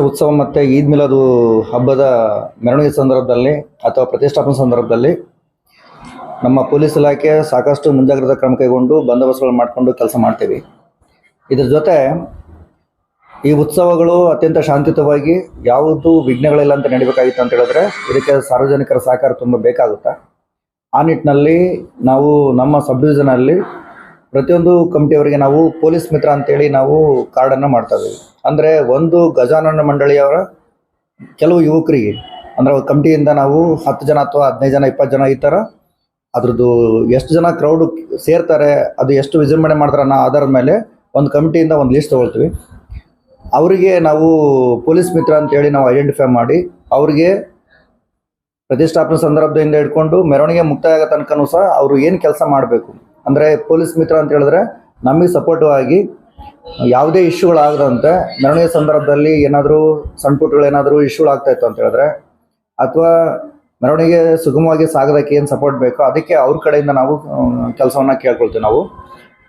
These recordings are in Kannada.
ಉತ್ಸವ ಮತ್ತು ಈದ್ ಮಿಲಾದು ಹಬ್ಬದ ಮೆರವಣಿಗೆ ಸಂದರ್ಭದಲ್ಲಿ ಅಥವಾ ಪ್ರತಿಷ್ಠಾಪನೆ ಸಂದರ್ಭದಲ್ಲಿ ನಮ್ಮ ಪೊಲೀಸ್ ಇಲಾಖೆ ಸಾಕಷ್ಟು ಮುಂಜಾಗ್ರತಾ ಕ್ರಮ ಕೈಗೊಂಡು ಬಂದೋಬಸ್ತ್ಗಳು ಮಾಡಿಕೊಂಡು ಕೆಲಸ ಮಾಡ್ತೀವಿ. ಇದರ ಜೊತೆ ಈ ಉತ್ಸವಗಳು ಅತ್ಯಂತ ಶಾಂತಿಯುತವಾಗಿ ಯಾವುದು ವಿಘ್ನಗಳಿಲ್ಲ ಅಂತ ನಡಿಬೇಕಾಗಿತ್ತು ಅಂತ ಹೇಳಿದ್ರೆ ಇದಕ್ಕೆ ಸಾರ್ವಜನಿಕರ ಸಹಕಾರ ತುಂಬ ಬೇಕಾಗುತ್ತೆ, ಆ ನಿಟ್ಟಿನಲ್ಲಿ ನಾವು ನಮ್ಮ ಸಬ್ ಡಿವಿಷನಲ್ಲಿ ಪ್ರತಿಯೊಂದು ಕಮಿಟಿಯವರಿಗೆ ನಾವು ಪೊಲೀಸ್ ಮಿತ್ರ ಅಂತೇಳಿ ನಾವು ಕಾರ್ಡನ್ನು ಮಾಡ್ತಾ ಇದ್ದೀವಿ. ಅಂದರೆ ಒಂದು ಗಜಾನನ ಮಂಡಳಿಯವರ ಕೆಲವು ಯುವಕರಿಗೆ, ಅಂದರೆ ಕಮಿಟಿಯಿಂದ ನಾವು ಹತ್ತು ಜನ ಅಥವಾ ಹದಿನೈದು ಜನ, ಇಪ್ಪತ್ತು ಜನ ಈ ಥರ ಅದ್ರದ್ದು ಎಷ್ಟು ಜನ ಕ್ರೌಡ್ ಸೇರ್ತಾರೆ, ಅದು ಎಷ್ಟು ವಿಜೃಂಭಣೆ ಮಾಡ್ತಾರೆ ಅನ್ನೋ ಆಧಾರದ ಮೇಲೆ ಒಂದು ಕಮಿಟಿಯಿಂದ ಒಂದು ಲಿಸ್ಟ್ ತೊಗೊಳ್ತೀವಿ. ಅವರಿಗೆ ನಾವು ಪೊಲೀಸ್ ಮಿತ್ರ ಅಂತೇಳಿ ನಾವು ಐಡೆಂಟಿಫೈ ಮಾಡಿ, ಅವ್ರಿಗೆ ಪ್ರತಿಷ್ಠಾಪನೆ ಸಂದರ್ಭದಿಂದ ಹಿಡ್ಕೊಂಡು ಮೆರವಣಿಗೆ ಮುಕ್ತಾಯ ಆಗೋ ತನಕನೂ ಸಹ ಅವರು ಏನು ಕೆಲಸ ಮಾಡಬೇಕು ಅಂದರೆ ಪೊಲೀಸ್ ಮಿತ್ರ ಅಂತ ಹೇಳಿದ್ರೆ ನಮಗೆ ಸಪೋರ್ಟಿವ್ ಆಗಿ ಯಾವುದೇ ಇಶ್ಯೂಗಳಾಗದಂತೆ ಮೆರವಣಿಗೆ ಸಂದರ್ಭದಲ್ಲಿ ಏನಾದರೂ ಸಣ್ಣ ಪುಟ್ಟಗಳು ಏನಾದರೂ ಇಶ್ಯೂಗಳಾಗ್ತಾ ಇತ್ತು ಅಂತ ಹೇಳಿದ್ರೆ, ಅಥವಾ ಮೆರವಣಿಗೆ ಸುಗಮವಾಗಿ ಸಾಗೋದಕ್ಕೆ ಏನು ಸಪೋರ್ಟ್ ಬೇಕೋ ಅದಕ್ಕೆ ಅವ್ರ ಕಡೆಯಿಂದ ನಾವು ಕೆಲಸವನ್ನು ಕೇಳ್ಕೊಳ್ತೀವಿ ನಾವು.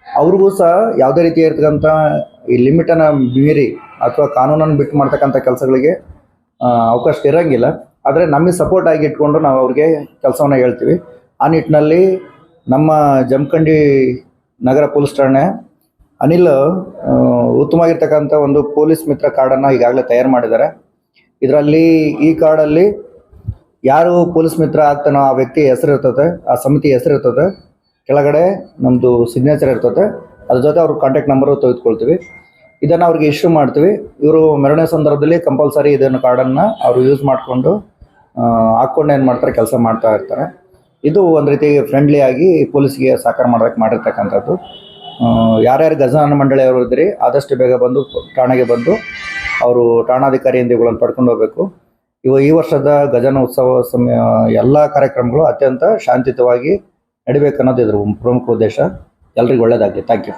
ಅವ್ರಿಗೂ ಸಹ ಯಾವುದೇ ರೀತಿ ಇರ್ತಕ್ಕಂಥ ಈ ಲಿಮಿಟನ್ನು ಮೀರಿ ಅಥವಾ ಕಾನೂನನ್ನು ಬಿಟ್ಟು ಮಾಡ್ತಕ್ಕಂಥ ಕೆಲಸಗಳಿಗೆ ಅವಕಾಶ ಇರೋಂಗಿಲ್ಲ. ಆದರೆ ನಮಗೆ ಸಪೋರ್ಟ್ ಆಗಿ ಇಟ್ಕೊಂಡು ನಾವು ಅವ್ರಿಗೆ ಕೆಲಸವನ್ನು ಹೇಳ್ತೀವಿ. ಆ ನಿಟ್ಟಿನಲ್ಲಿ ನಮ್ಮ ಜಮಖಂಡಿ ನಗರ ಪೊಲೀಸ್ ಠಾಣೆ, ಅನಿಲ್ ಉತ್ತಮವಾಗಿರ್ತಕ್ಕಂಥ ಒಂದು ಪೊಲೀಸ್ ಮಿತ್ರ ಕಾರ್ಡನ್ನು ಈಗಾಗಲೇ ತಯಾರು ಮಾಡಿದ್ದಾರೆ. ಇದರಲ್ಲಿ ಈ ಕಾರ್ಡಲ್ಲಿ ಯಾರು ಪೊಲೀಸ್ ಮಿತ್ರ ಆಗ್ತಾನೋ ಆ ವ್ಯಕ್ತಿ ಹೆಸರು ಇರ್ತದೆ, ಆ ಸಮಿತಿ ಹೆಸರು ಇರ್ತದೆ. ಕೆಳಗಡೆ ನಮ್ಮದು ಸಿಗ್ನೇಚರ್ ಇರ್ತದೆ. ಅದ್ರ ಜೊತೆ ಅವ್ರ ಕಾಂಟ್ಯಾಕ್ಟ್ ನಂಬರು ತೆಗೆದುಕೊಳ್ತೀವಿ. ಇದನ್ನು ಅವ್ರಿಗೆ ಇಶ್ಯೂ ಮಾಡ್ತೀವಿ. ಇವರು ಮೆರವಣಿಗೆ ಸಂದರ್ಭದಲ್ಲಿ ಕಂಪಲ್ಸರಿ ಇದನ್ನು ಕಾರ್ಡನ್ನು ಅವರು ಯೂಸ್ ಮಾಡಿಕೊಂಡು ಹಾಕ್ಕೊಂಡು ಏನು ಮಾಡ್ತಾರೆ, ಕೆಲಸ ಮಾಡ್ತಾ ಇರ್ತಾರೆ. ಇದು ಒಂದು ರೀತಿ ಫ್ರೆಂಡ್ಲಿ ಆಗಿ ಪೊಲೀಸ್ಗೆ ಸಹಕಾರ ಮಾಡೋಕ್ಕೆ ಮಾಡಿರ್ತಕ್ಕಂಥದ್ದು. ಯಾರ್ಯಾರು ಗಜಾನ ಮಂಡಳಿಯವರು ಇದ್ರಿ, ಆದಷ್ಟು ಬೇಗ ಬಂದು ಠಾಣೆಗೆ ಬಂದು ಅವರು ಠಾಣಾಧಿಕಾರಿಯಿಂದ ಇವುಗಳನ್ನು ಪಡ್ಕೊಂಡು ಹೋಗಬೇಕು. ಇವು ಈ ವರ್ಷದ ಗಜಾನ ಉತ್ಸವ ಸಮಯ, ಎಲ್ಲ ಕಾರ್ಯಕ್ರಮಗಳು ಅತ್ಯಂತ ಶಾಂತಿಯುತವಾಗಿ ನಡಿಬೇಕನ್ನೋದು ಇದ್ರ ಪ್ರಮುಖ ಉದ್ದೇಶ. ಎಲ್ರಿಗೂ ಒಳ್ಳೆಯದಾಗಲಿ ಥ್ಯಾಂಕ್ ಯು